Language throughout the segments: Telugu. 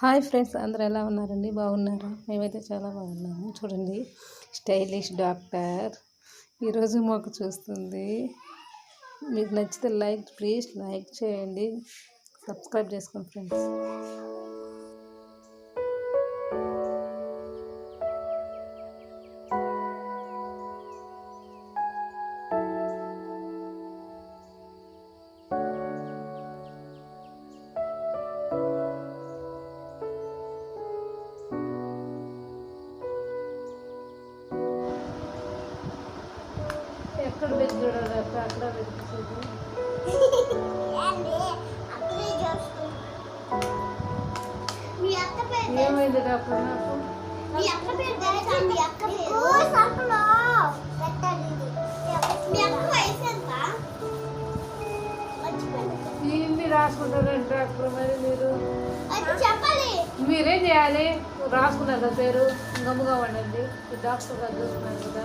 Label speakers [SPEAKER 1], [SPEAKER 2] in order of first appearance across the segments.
[SPEAKER 1] హాయ్ ఫ్రెండ్స్ అందరూ ఎలా ఉన్నారండి? బాగున్నారా? మేమైతే చాలా బాగున్నాము. చూడండి స్టైలిష్ డాక్టర్. ఈరోజు మాకు చూస్తుంది మీకు నచ్చితే లైక్ ప్లీజ్ లైక్ చేయండి. సబ్స్క్రైబ్ చేసుకోండి ఫ్రెండ్స్. ఎక్కడ పెట్టి అక్కడ పెట్టి ఏమైంది డాక్టర్ నాకు
[SPEAKER 2] మీ అక్క పేరు తెలుసా? మీ అక్క పేరు? పెట్టాలి మీ అక్క వయసు ఎంత?
[SPEAKER 1] రాసుకుంటారండి డాక్టర్ మరి మీరు
[SPEAKER 2] చెప్పాలి
[SPEAKER 1] మీరేం చేయాలి రాసుకున్నారు కదా పేరు గమ్ముగా ఉండండి డాక్టర్ గారు చూస్తున్నారు కదా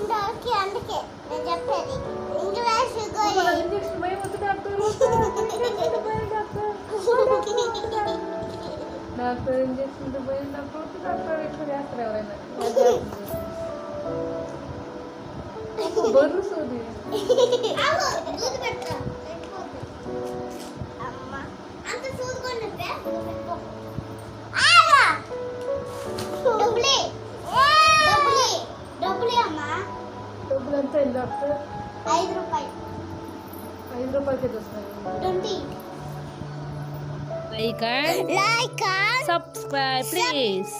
[SPEAKER 2] పడుకుంటానికి అందుకే నేను చెప్పేది.
[SPEAKER 1] భయం వద్దు డాక్టర్. ఇంజక్షన్ భయం డాక్టర్? డాక్టర్. ఎక్కువ చేస్తారు ఎవరైనా? బర్రు సోది.
[SPEAKER 2] డబ్బులే అమ్మా.
[SPEAKER 1] డబ్బులు ఎంత అయింది డాక్టర్
[SPEAKER 2] ఐదు రూపాయలు.
[SPEAKER 1] ఐదు రూపాయలకి చూస్తున్నారు
[SPEAKER 2] twenty.
[SPEAKER 1] Like and
[SPEAKER 2] like
[SPEAKER 1] subscribe please